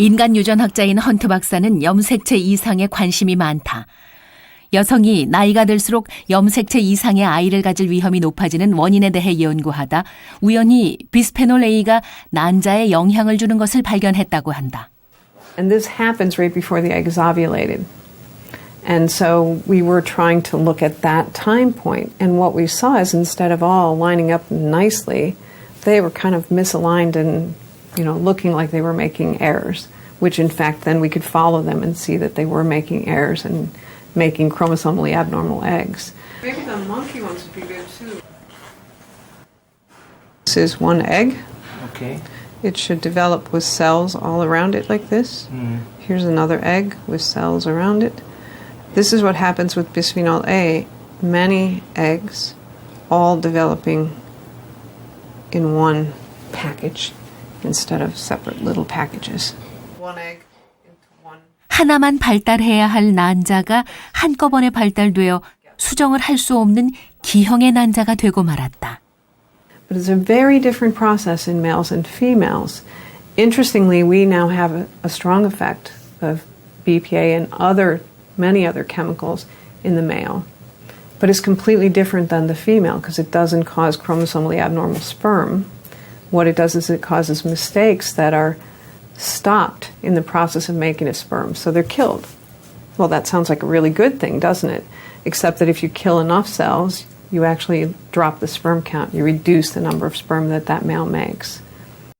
인간 유전학자인 헌트 박사는 염색체 이상에 관심이 많다. 여성이 나이가 들수록 염색체 이상의 아이를 가질 위험이 높아지는 원인에 대해 연구하다 우연히 비스페놀 A가 난자에 영향을 주는 것을 발견했다고 한다. And this happens right before the egg is ovulated. And so we were trying to look at that time point. And what we saw is instead of all lining up nicely, they were kind of misaligned and, you know, looking like they were making errors, which in fact then we could follow them and see that they were making errors and making chromosomally abnormal eggs. Maybe the monkey ones would be good too. This is one egg. Okay. It should develop with cells all around it like this. Hmm. Here's another egg with cells around it. This is what happens with bisphenol A. Many eggs, all developing in one package instead of separate little packages. One egg into one. 하나만 발달해야 할 난자가 한꺼번에 발달되어 수정을 할 수 없는 기형의 난자가 되고 말았다. But it's a very different process in males and females. Interestingly, we now have a, a strong effect of BPA and other many other chemicals in the male. But it's completely different than the female because it doesn't cause chromosomally abnormal sperm. What it does is it causes mistakes that are stopped in the process of making a sperm, so they're killed. Well, that sounds like a really good thing, doesn't it? Except that if you kill enough cells, you actually drop the sperm count. You reduce the number of sperm that that male makes.